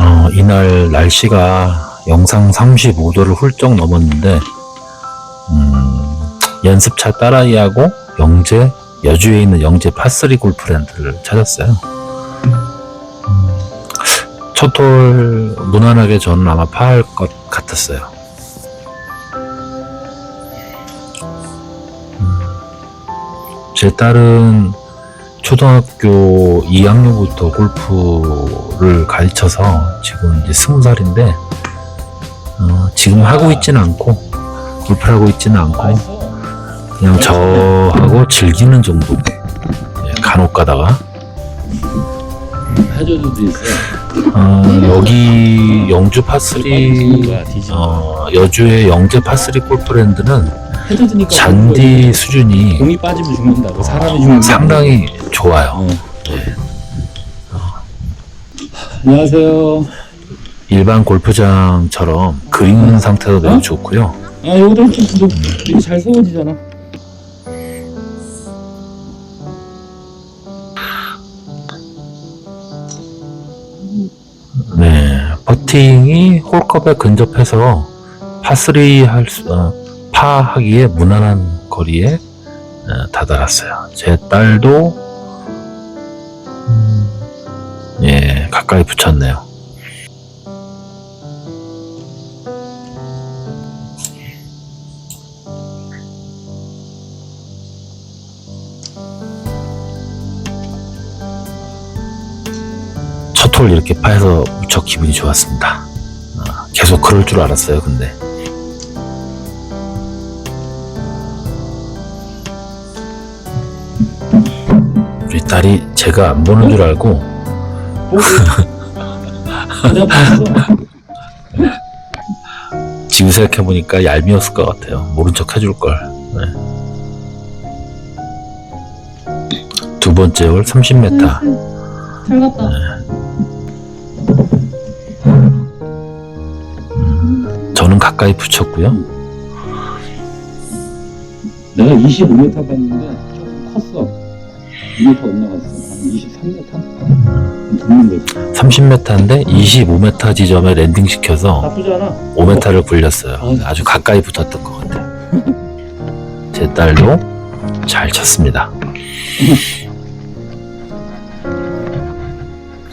어, 이날 날씨가 영상 35도를 훌쩍 넘었는데, 음, 연습차 딸아이하고 영재, 여주에 있는 영재 파3 골프랜드를 찾았어요. 음, 첫홀 무난하게 저는 아마 파할 것 같았어요. 음, 제 딸은 초등학교 2학년부터 골프를 가르쳐서 지금 이제 스무 살인데 어, 지금 하고 있지는 않고 골프를 하고 있지는 않고 그냥 저하고 즐기는 정도 예, 간혹 가다가 해저드도 있어. 어, 여기 영주 파스리. 어, 여주의 영재 파스리 골프랜드는 해저드니까 잔디 수준이 공이 빠지면 죽는다고 사람이 죽는다. 상당히 좋아요. 어. 안녕하세요. 일반 골프장처럼 그린 상태도 매우 어? 좋고요. 아 여기도 좀 이렇게 잘 세워지잖아. 네, 퍼팅이 홀컵에 근접해서 파3 할 수, 어, 파하기에 무난한 거리에 어, 다다랐어요. 제 딸도 음, 예 가까이 붙였네요. 첫 홀 이렇게 파해서 무척 기분이 좋았습니다. 어, 계속 그럴 줄 알았어요, 근데. 딸이 제가 안 보는 줄 알고. 지금 생각해보니까 얄미웠을 것 같아요. 모른 척 해줄 걸. 네. 두 번째 홀 30m. 잘 갔다. 저는 가까이 붙였고요. 내가 25m 봤는데 조금 컸어. 2m 올라갔어. 한 23m? 듣는 거지. 30m인데 25m 지점에 랜딩 시켜서 나쁘지 않아. 5m를 굴렸어요. 어. 아주 가까이 붙었던 것 같아요. 제 딸도 잘 쳤습니다.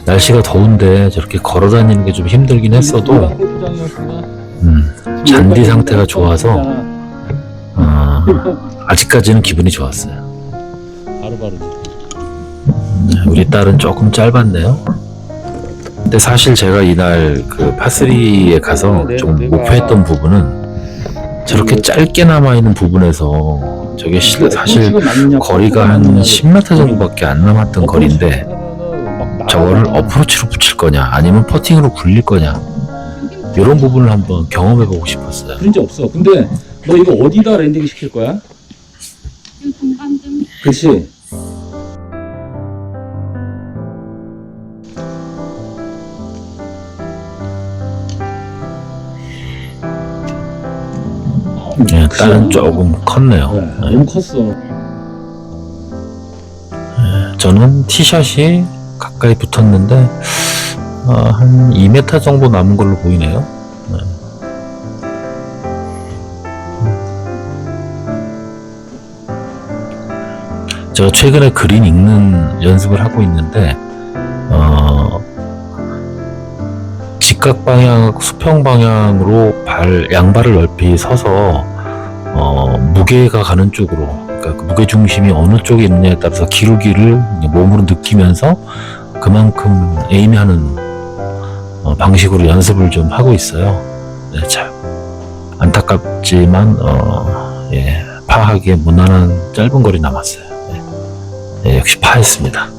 날씨가 더운데 저렇게 걸어 다니는 게 좀 힘들긴 했어도 골프장이었구나. 음, 잔디 상태가 좋아서 어, 아직까지는 기분이 좋았어요. 바로바로. 네, 우리 딸은 조금 짧았네요. 근데 사실 제가 이날 그 파3에 가서 좀 목표했던 부분은 저렇게 짧게 남아있는 부분에서 저게 실- 사실 거리가 한 10m 정도밖에 안 남았던 거리인데 저거를 어프로치로 붙일 거냐 아니면 퍼팅으로 굴릴 거냐 이런 부분을 한번 경험해보고 싶었어요. 그런 적 없어. 근데 너 이거 어디다 랜딩 시킬 거야? 그렇 지. 예, 딸은 조금 컸네요. 네, 너무 컸어. 저는 티샷이 가까이 붙었는데 어, 한 2m 정도 남은 걸로 보이네요. 네. 제가 최근에 그린 읽는 연습을 하고 있는데 어, 직각 방향, 수평 방향으로 발 양발을 넓이 서서 어, 무게가 가는 쪽으로 그러니까 그 무게 중심이 어느 쪽에 있느냐에 따라서 기울기를 몸으로 느끼면서 그만큼 에임하는 어, 방식으로 연습을 좀 하고 있어요. 네, 참 안타깝지만 어, 예, 파하기에 무난한 짧은 거리 남았어요. 네. 네, 역시 파했습니다.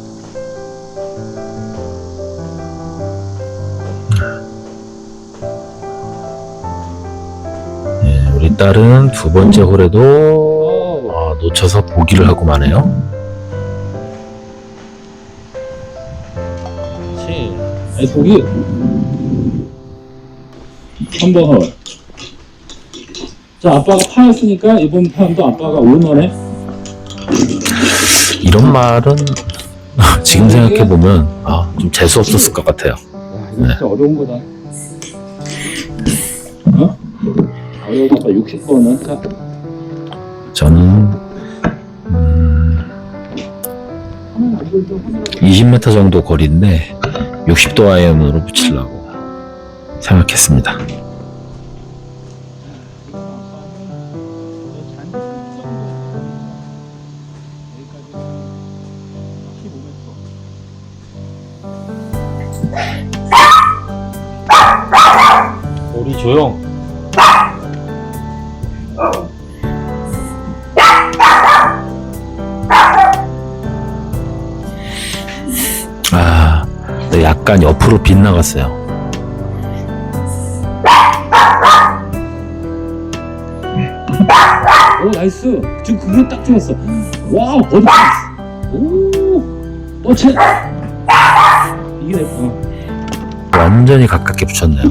네, 딸은 두 번째 홀에도 어, 놓쳐서 보기를 하고 마네요. 아니, 거기 3번 홀. 자, 아빠가 파였으니까 이번 판도 아빠가 오너네. 이런 말은 지금 생각해 보면 아, 좀 재수 없었을 것 같아요. 와, 이거 진짜 어려운 거다. 어? 어려운 거다. 60번은 자, 저는 음, 20m 정도 거리인데 60도 아이언으로 붙이려고 생각했습니다. 우리 조용. 아, 네, 약간 옆으로 빗나갔어요. 오 나이스. 지금 그거 딱 좋았어. 와우 버디. 오, 어채. 이게 내 어. 완전히 가깝게 붙였네요.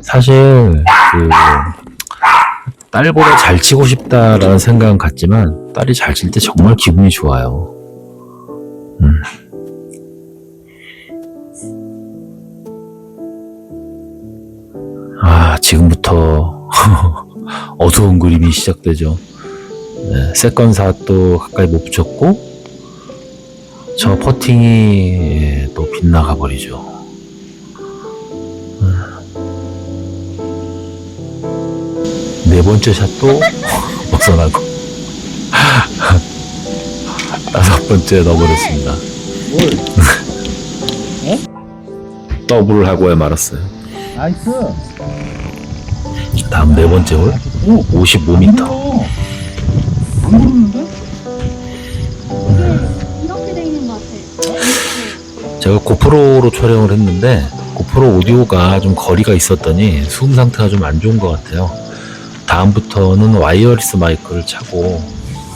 사실 그 딸보다 잘 치고 싶다라는 생각은 같지만 딸이 잘 칠 때 정말 기분이 좋아요. 음. 지금부터 어두운 그림이 시작되죠. 네, 세컨샷도 가까이 못 붙였고 저 퍼팅이 예, 또 빗나가 버리죠. 네 번째 샷도 벗어나고 다섯 번째 넣어버렸습니다. 뭘? 더블을 하고야 말았어요. 나이스. 다음 네 번째 홀 오, 55m. 안 부르는데? 이렇게 돼 있는 것 같아. 제가 고프로로 촬영을 했는데 고프로 오디오가 좀 거리가 있었더니 수음 상태가 좀 안 좋은 것 같아요. 다음부터는 와이어리스 마이크를 차고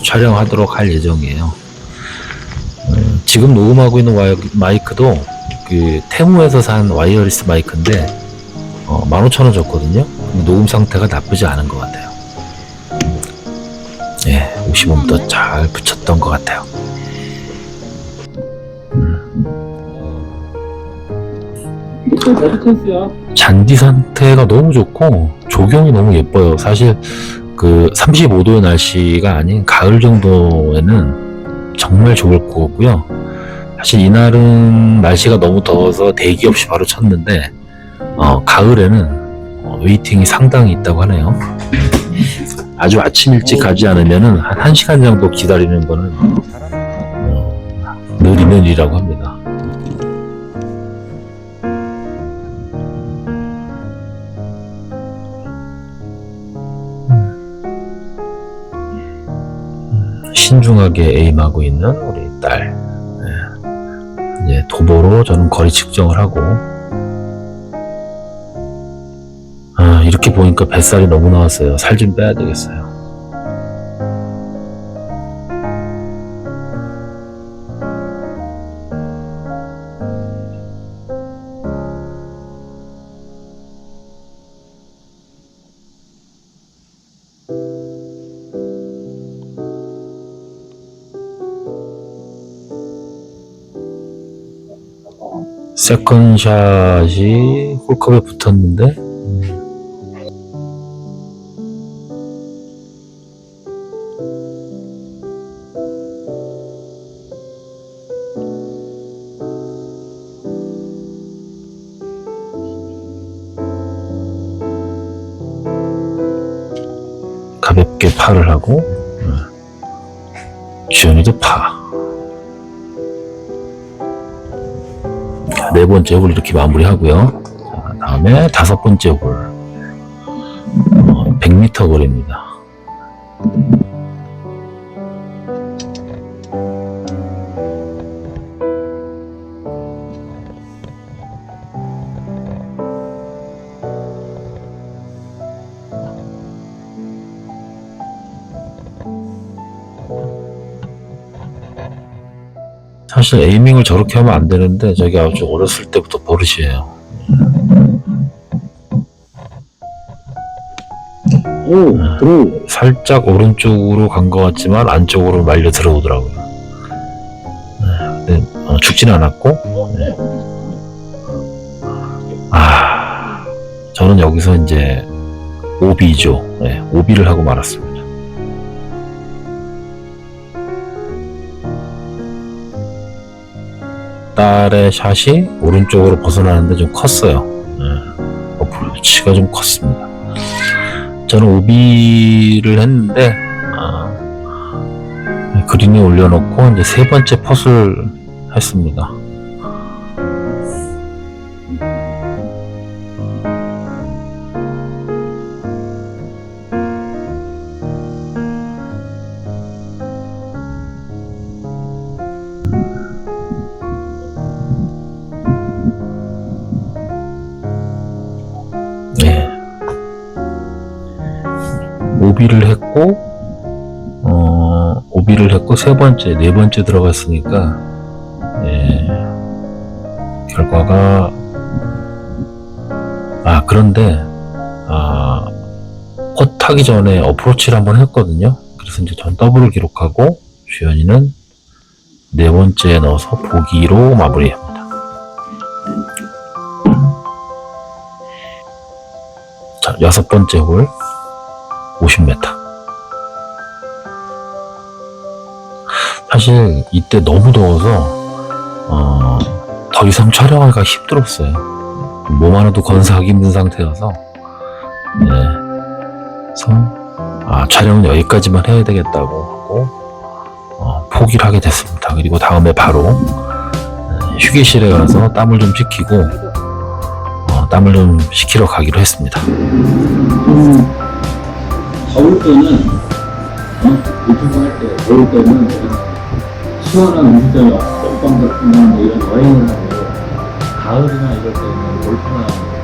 촬영하도록 할 예정이에요. 음, 지금 녹음하고 있는 와이, 마이크도 그 테무에서 산 와이어리스 마이크인데 어, 15,000원 줬거든요. 녹음 상태가 나쁘지 않은 것 같아요. 예, 55m 잘 붙였던 것 같아요. 잔디 상태가 너무 좋고 조경이 너무 예뻐요. 사실 그 35도의 날씨가 아닌 가을 정도에는 정말 좋을 것 같고요. 사실 이날은 날씨가 너무 더워서 대기 없이 바로 쳤는데 어, 가을에는 어, 웨이팅이 상당히 있다고 하네요. 아주 아침 일찍 가지 않으면은 한 1시간 정도 기다리는 거는 어, 늘 있는 일이라고 합니다. 신중하게 에임하고 있는 우리 딸. 예. 이제 도보로 저는 거리 측정을 하고, 이렇게 보니까 뱃살이 너무 나왔어요. 살 좀 빼야 되겠어요. 세컨샷이 홀컵에 붙었는데, 파를 하고, 예. 지연이도 파. 네 번째 홀 이렇게 마무리하고요. 자, 다음에 다섯 번째 홀. 어, 100m 거리입니다. 사실 에이밍을 저렇게 하면 안 되는데 저게 아주 어렸을 때부터 버릇이에요. 오, 네. 들어. 살짝 오른쪽으로 간 것 같지만 안쪽으로 말려 들어오더라고요. 네. 근데 어, 죽진 않았고. 아, 저는 여기서 이제 오비죠. 네, 오비를 하고 말았습니다. 딸의 샷이 오른쪽으로 벗어나는데 좀 컸어요. 네, 어프로치가 좀 컸습니다. 저는 오비를 했는데 아, 그린에 올려놓고 이제 세 번째 퍼스를 했습니다. 오비를 했고, 어, 오비를 했고, 세 번째, 네 번째 들어갔으니까, 예, 결과가, 아, 그런데, 아, pot 타기 전에 어프로치를 한번 했거든요. 그래서 이제 전 더블을 기록하고, 주현이는 네 번째에 넣어서 보기로 마무리합니다. 자, 여섯 번째 홀, 50m. 사실 이때 너무 더워서 어, 더 이상 촬영하기가 힘들었어요. 몸 하나도 건사하기 힘든 상태여서 네. 그래서 아, 촬영은 여기까지만 해야 되겠다고 하고 어, 포기를 하게 됐습니다. 그리고 다음에 바로 네, 휴게실에 가서 땀을 좀 식히고 어, 땀을 좀 식히러 가기로 했습니다. 좀 더울 때는 어? 유튜브 할때 더울 때는 시원한 음식점 옆방 같은 거뭐 이런 여행을 하고 가을이나 이럴 때는 골프나